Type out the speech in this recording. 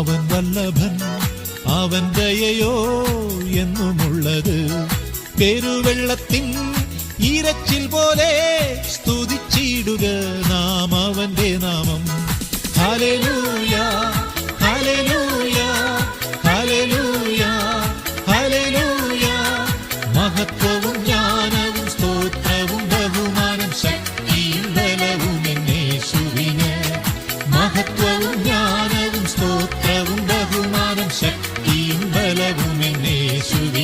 അവൻ വല്ലഭൻ അവൻ ദയയോ എന്നുമുള്ളത്. പെരുവെള്ളത്തിൻ ഈരച്ചിൽ പോലെ സ്തുതിച്ചിടുക നാം അവന്റെ നാമം. ഹലലൂയ ഹലലൂയ ഹലലൂയ ഹലലൂയ മഹത്വവും ജ്ഞാനവും സ്തോത്രവും ബഹുമാനം ശക്തിയും ബലവും എന്നേ മഹത്വവും ജ്ഞാനം Jesús